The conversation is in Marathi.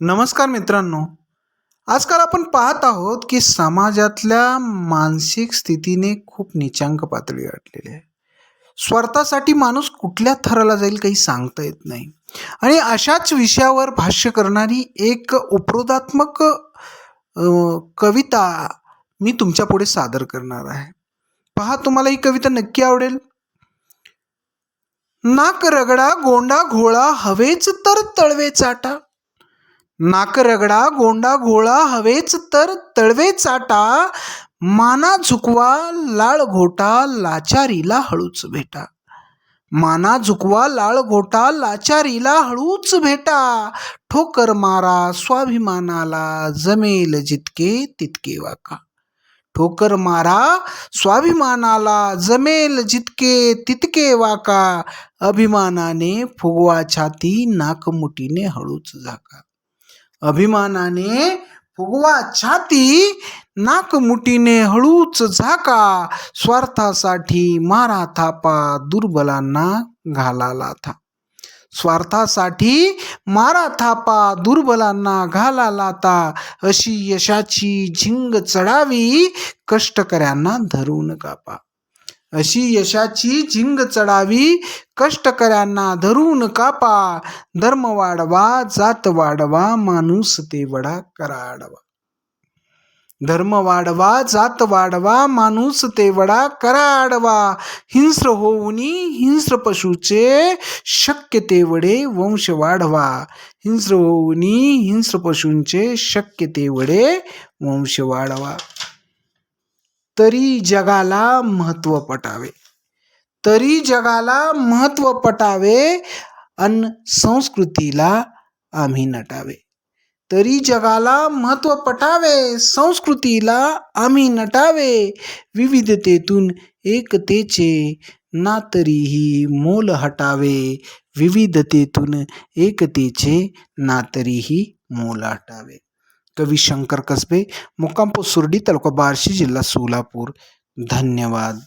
नमस्कार मित्रांनो. आजकाल आपण पाहत आहोत की समाजातल्या मानसिक स्थितीने खूप निचांक पातळी गाठलेली आहे. स्वार्थासाठी माणूस कुठल्या थराला जाईल काही सांगता येत नाही. आणि अशाच विषयावर भाष्य करणारी एक उपरोधात्मक कविता मी तुमच्यापुढे सादर करणार आहे. पहा तुम्हाला ही कविता नक्की आवडेल. नाक रगडा गोंडा घोळा हवेच तर तळवे चाटा. नाक रगडा गोंडा घोळा हवेच तर तळवे चाटा माना झुकवा लाळ घोटा लाचारीला हळूच भेटा. माना झुकवा लाळ घोटा लाचारीला हळूच भेटा. ठोकर मारा स्वाभिमानाला जमेल जितके तितके वाका. ठोकर मारा स्वाभिमानाला जमेल जितके तितके वाका. अभिमानाने फुगवा छाती नाकमुटीने हळूच झाका. अभिमानाने फुगवा छाती नाकमुटीने हळूच झाका स्वार्थासाठी मारा थापा दुर्बलांना घालाला था. स्वार्थासाठी मारा थापा दुर्बलांना घाला लाता अशी यशाची झिंग चढावी कष्टकऱ्यांना धरून कापा. अशी यशाची झिंग चढावी कष्टकऱ्यांना धरून कापा. धर्म वाढवा जात वाढवा माणूस तेवढा कराडवा. धर्म वाढवा जात वाढवा माणूस तेवढा कराडवा. हिंस्र होऊनी हिंस्र पशूचे शक्य तेवढे वंश वाढवा. हिंस्र होऊनी हिंस्र पशूंचे शक्य तेवढे वंश वाढवा. तरी जगाला महत्व पटावे। तरी जगाला महत्व पटावे अन संस्कृतीला आम्ही नटावे। तरी जगाला महत्व पटावे, संस्कृतीला आम्ही नटावे। विविधतेतून एकतेचे ना तरीही मोल हटावे। विविधतेतून एकतेचे ना तरीही मोल हटावे। कवी शंकर कसबे मुक्काम सुर्डी तालुका बार्शी जिल्हा सोलापूर. धन्यवाद.